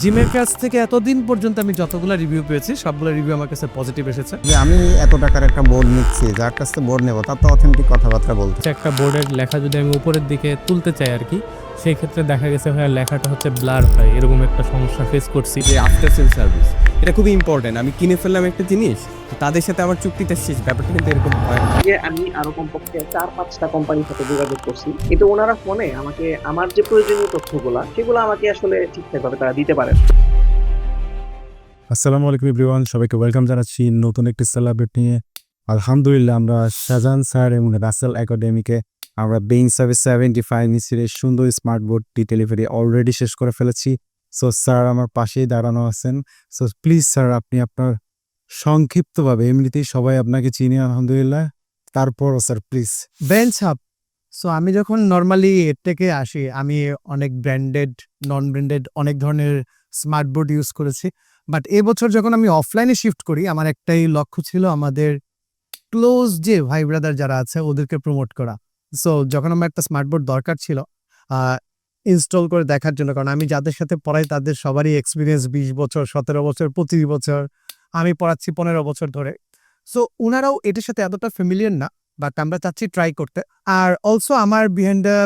জিমের কাছ থেকে এতদিন পর্যন্ত আমি যতগুলো রিভিউ পেয়েছি সবগুলো রিভিউ আমার কাছে পজিটিভ এসেছে। যে আমি এত টাকার একটা বোর্ড নিচ্ছি যার কাছ থেকে বোর্ড নেব তার তো অথেন্টিক কথাবার্তা বলতে। একটা বোর্ডের লেখা যদি আমি উপরের দিকে তুলতে চাই আর কি সেই ক্ষেত্রে দেখা গেছে ভাইয়া লেখাটা হচ্ছে ব্লার হয় এরকম একটা সমস্যা ফেস করছি। যে আফটার সেল সার্ভিস এটা খুবই ইম্পর্টেন্ট আমি কিনে ফেললাম একটা জিনিস তাদের সাথে আমার চুক্তিটা শেষ ব্যাপারটা কিন্তু এরকম হয় যে আমি আরও কমপক্ষে চার পাঁচটা কোম্পানির সাথে যোগাযোগ করছি কিন্তু ওনারা ফোনে আমাকে আমার যে প্রয়োজনীয় তথ্যগুলা সেগুলো আমাকে আসলে ঠিকঠাক ভাবে তারা দিতে পারে না। আসসালামু আলাইকুম এভরিওয়ান সবাইকে ওয়েলকাম জানাচ্ছি নতুন একটি সেলিব্রেট নিয়ে। আলহামদুলিল্লাহ আমরা শাহজাহান স্যার এবং রাসেল একাডেমিকে আমরা বেইং সার্ভিস সেভেন্টি ফাইভ মিসিরের সুন্দর স্মার্ট বোর্ডটি ডেলিভারি অলরেডি শেষ করে ফেলেছি। সো স্যার আমার পাশেই দাঁড়ানো আছেন। সো প্লিজ স্যার আপনি আপনার সংক্ষিপ্তভাবে এমনিতেই সবাই আপনাকে চিনি, আলহামদুলিল্লাহ। তারপরও sir please Bench Hub so আমি যখন নর্মালি এর থেকে আসি, আমি অনেক ব্র্যান্ডেড নন ব্র্যান্ডেড অনেক ধরনের স্মার্ট বোর্ড ইউজ করেছি। বাট এবছর যখন আমি অফলাইনে শিফট করি, আমার একটাই লক্ষ্য ছিল আমাদের ক্লোজ যে ভাই ব্রাদার যারা আছে, ওদেরকে প্রমোট করা। সো যখন আমার একটা স্মার্ট বোর্ড দরকার ছিল ইনস্টল করে দেখার জন্য, কারণ আমি যাদের সাথে পড়াই তাদের সবারই এক্সপিরিয়েন্স বিশ বছর, সতেরো বছর, পঁচিশ বছর, আমি পড়াচ্ছি পনেরো বছর ধরে। সো ওনারাও এটার সাথে এতটা ফ্যামিলিয়ার না বাট আমরা চাচ্ছি ট্রাই করতে। আর অলসো আমার বিহাইন্ড দ্য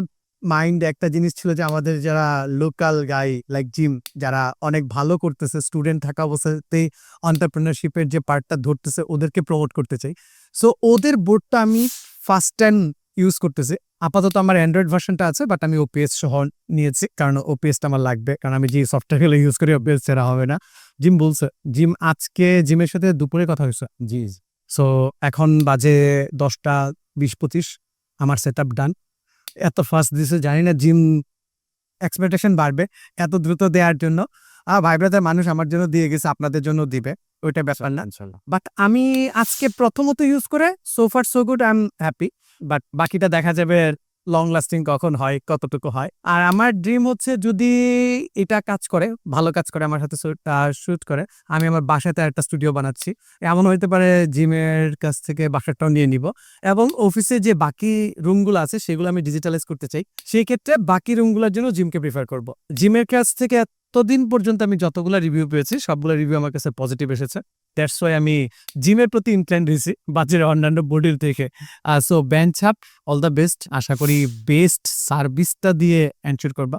মাইন্ড একটা জিনিস ছিল যে, আমাদের যারা লোকাল গাই লাইক জিম যারা অনেক ভালো করতেছে স্টুডেন্ট থাকা অবস্থাতেই অন্টারপ্রিনারশিপের যে পার্টটা ধরতেছে, ওদেরকে প্রমোট করতে চাই। সো ওদের বোর্ডটা আমি ফার্স্ট টাইম ইউজ করতেছি। আপাতত আমার অ্যান্ড্রয়েড ভার্সনটা আছে বাট আমি ওপিএস সহ নিয়েছি কারণ ওপিএসটা আমার লাগবে। কারণ আমি যে সফটওয়্যারগুলো ইউজ করি ওপিএস ছাড়া হবে না। জিম বলছে জিম আজকে জিমের সাথে দুপুরে কথা হয়েছে? জি সো এখন বাজে দশটা বিশ পঁচিশ আমার সেট আপ ডান এত ফাস্ট দিছে জানি না জিম এক্সপেকটেশন বাড়বে এত দ্রুত দেওয়ার জন্য। আর ভাই ব্রাদার মানুষ আমার জন্য দিয়ে গেছে আপনাদের জন্য দিবে ওইটা ব্যাপার না। বাট আমি আজকে প্রথমত ইউজ করে so far so good I am happy but বাকিটা দেখা যাবে লং লাস্টিং কখন হয়, কতটুকু হয়। আর আমার ড্রিম হচ্ছে যদি এটা কাজ করে, ভালো কাজ করে, আমার সাথে শুট করে, আমি আমার বাসাতে একটা স্টুডিও বানাচ্ছি। এমন হইতে পারে জিমের কাছ থেকে বাসাটাও নিয়ে নিব এবং অফিসে যে বাকি রুমগুলো আছে, সেগুলো আমি ডিজিটালাইজ করতে চাই, সেই ক্ষেত্রে বাকি রুমগুলোর জন্য জিমকে প্রিফার করব। জিমের কাছ থেকে এতদিন পর্যন্ত আমি যতগুলো রিভিউ পেয়েছি, সবগুলো রিভিউ আমার কাছে পজিটিভ এসেছে। দ্যাটস ওয়াই আমি জিমের প্রতি ইনক্লাইন হয়েছি বাজারে অন্যান্য বডির থেকে। So Bench Up all the best আশা করি বেস্ট সার্ভিসটা দিয়ে এনশিওর করবা।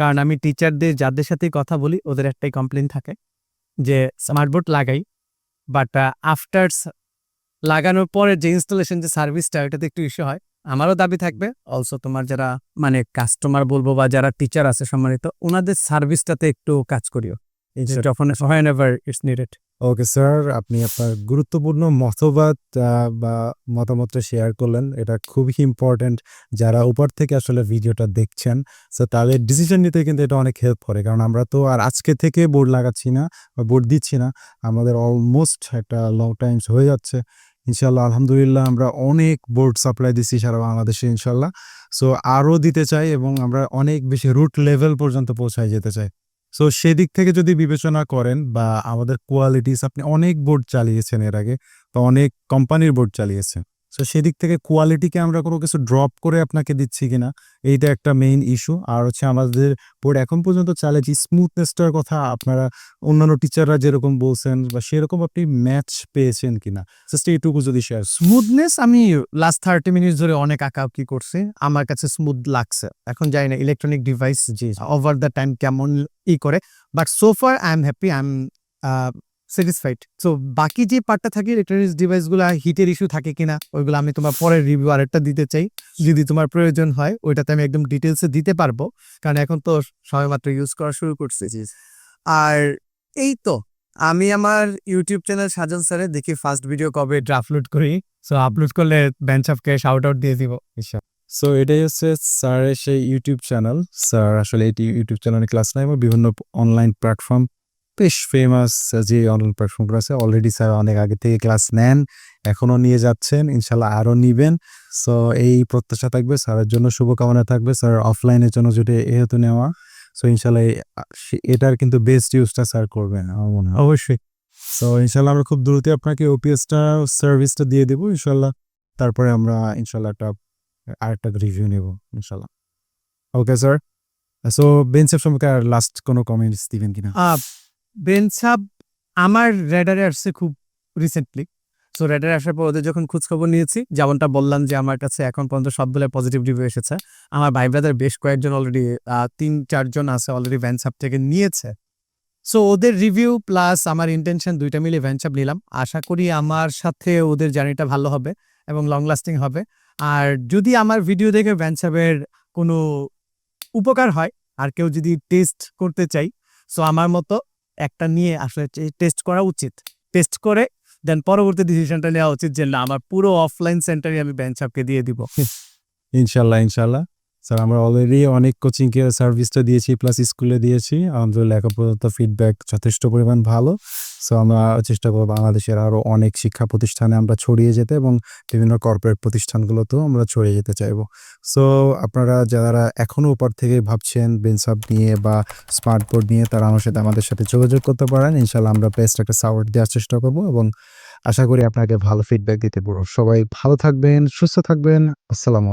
কারণ আমি টিচারদের যাদের সাথে কথা বলি ওদের একটাই কমপ্লেন থাকে যে স্মার্ট বোর্ড লাগাই। বাট আফটার লাগানোর পরে যে ইনস্টলেশন যে সার্ভিসটা ওটাতে একটু ইস্যু হয়। আমারও দাবি থাকবে। অলসো তোমার যারা মানে কাস্টমার বলব বা যারা টিচার আছে সম্মানিত ওনাদের সার্ভিসটাতে একটু কাজ করিও। যখন whenever it's needed okay sir আপনি আপনার গুরুত্বপূর্ণ মতবাদ বা মতামতটা শেয়ার করলেন। এটা খুবই ইম্পর্ট্যান্ট যারা উপর থেকে আসলে ভিডিওটা দেখছেন। সো তাদের ডিসিশন নিতে কিন্তু এটা অনেক হেল্প করে। কারণ আমরা তো আর আজকে থেকে বোর্ড লাগাচ্ছি না, বা বোর্ড দিচ্ছি না। আমাদের অলমোস্ট একটা লং টাইমস হয়ে যাচ্ছে। ইনশাল্লাহ আলহামদুলিল্লাহ, আমরা অনেক বোর্ড সাপ্লাই দিচ্ছি সারা বাংলাদেশে ইনশাল্লাহ সো আরও দিতে চাই এবং আমরা অনেক বেশি রুট লেভেল পর্যন্ত পৌঁছায় যেতে চাই। সো সেদিক থেকে যদি বিবেচনা করেন বা আমাদের কোয়ালিটিস আপনি অনেক বোর্ড চালিয়েছেন এর আগে, তো অনেক কোম্পানির বোর্ড চালিয়েছেন। সো সেদিক থেকে কোয়ালিটিকে আমরা কোনো কিছু ড্রপ করে আপনাকে দিচ্ছি কিনা, এইটা একটা মেইন ইস্যু আর হচ্ছে আমাদের বোর্ড এখন পর্যন্ত চালিয়েছি স্মুথনেসটার কথা আপনারা অন্যান্য টিচাররা যেরকম বলছেন বা সেরকম আপনি ম্যাচ পেয়েছেন কিনা। জাস্ট এইটুকু যদি শেয়ার স্মুথনেস আমি লাস্ট থার্টি মিনিট ধরে অনেক আঁকাউকি করছি। আমার কাছে স্মুথ লাগছে। এখন জানি না ইলেকট্রনিক ডিভাইস যে ওভার দ্য টাইম কেমন ই করে। But so far I am happy I am satisfied so বাকি যে পার্টটা থাকে ইলেকট্রনিক্স ডিভাইসগুলো হিটের ইস্যু থাকে কিনা ওইগুলো আমি তোমার পরের রিভিউ আরেকটা দিতে চাই। যদি তোমার প্রয়োজন হয় ওইটাতে আমি একদম ডিটেলসে দিতে পারব কারণ এখন তো সবেমাত্র ইউজ করা শুরু করছি। আর এই তো আমি আমার ইউটিউব চ্যানেল সাজন স্যারে দেখি ফার্স্ট ভিডিও কবে আপলোড করি। সো আপলোড করলে বেঞ্চ আপকে শাউট আউট দিয়ে দিব সো এটাই হচ্ছে স্যারের সেই ইউটিউব চ্যানেল স্যার আসলে এটি ইউটিউব চ্যানেলে ক্লাস নেয় এবং বিভিন্ন অনলাইন প্ল্যাটফর্ম বেশ ফেমাস যে অনলাইন প্ল্যাটফর্মগুলো আছে অলরেডি স্যার অনেক আগে থেকে ক্লাস নেন এখনও নিয়ে যাচ্ছেন ইনশাল্লাহ আরও নিবেন। সো এই প্রত্যাশা থাকবে স্যারের জন্য শুভকামনা থাকবে স্যার অফলাইনের জন্য যদি এহেতু নেওয়া সো ইনশাল্লাহ এটার কিন্তু বেস্ট ইউজটা স্যার করবেন আমার মনে হয়। অবশ্যই। সো ইনশাল্লাহ আমরা খুব দ্রুত আপনাকে ওপিএসটা সার্ভিসটা দিয়ে দেবো ইনশাল্লাহ। তারপরে আমরা ইনশাল্লাহ একটা আরেকটা রিভিউ নেব ইনশাল্লাহ। ওকে স্যার সো বেনসেপ সম্পর্কে আর লাস্ট কোনো কমেন্টস দিবেন কিনা? বেনসাব আমার রেডারে আসছে খুব রিসেন্টলি সো রেডারে আসার পর ওদের যখন খোঁজখবর নিয়েছি, যেমনটা বললাম যে আমার কাছে এখন পর্যন্ত সবগুলো পজিটিভ রিভিউ এসেছে। আমার ভাই ব্রাদার বেশ কয়েকজন অলরেডি তিন, চারজন আছে অলরেডি ভ্যানসাপ থেকে নিয়েছে। সো ওদের রিভিউ প্লাস আমার ইন্টেনশন দুইটা মিলে ভ্যানসাপ নিলাম। আশা করি আমার সাথে ওদের জার্নিটা ভালো হবে এবং লং লাস্টিং হবে। আর যদি আমার ভিডিও দেখে ভ্যানসাপের কোনো উপকার হয়, আর কেউ যদি টেস্ট করতে চাই সো আমার মতো একটা নিয়ে আসলে টেস্ট করা উচিত। টেস্ট করে দেন পরবর্তী ডিসিশনটা নেওয়া উচিত যে, না, আমার পুরো অফলাইন সেন্টারে আমি ব্যাংক সাপকে দিয়ে দিব। ইনশাল্লাহ ইনশাল্লাহ। স্যার আমরা অলরেডি অনেক কোচিং কোচিংকে সার্ভিসটা দিয়েছি প্লাস স্কুলে দিয়েছি। আমাদের লেখাপড়া ফিডব্যাক যথেষ্ট পরিমাণ ভালো। সো আমরা চেষ্টা করব বাংলাদেশের আরও অনেক শিক্ষা প্রতিষ্ঠানে আমরা ছড়িয়ে যেতে এবং বিভিন্ন কর্পোরেট প্রতিষ্ঠানগুলোতেও আমরা ছড়িয়ে যেতে চাইব। সো আপনারা যারা এখনও উপর থেকে ভাবছেন বেনসাপ নিয়ে বা স্মার্ট বোর্ড নিয়ে, তারা আমার সাথে আমাদের সাথে যোগাযোগ করতে পারেন। ইনশাল্লাহ আমরা বেস্ট একটা সাপোর্ট দেওয়ার চেষ্টা করব এবং আশা করি আপনাকে ভালো ফিডব্যাক দিতে পারব। সবাই ভালো থাকবেন, সুস্থ থাকবেন। আসসালামু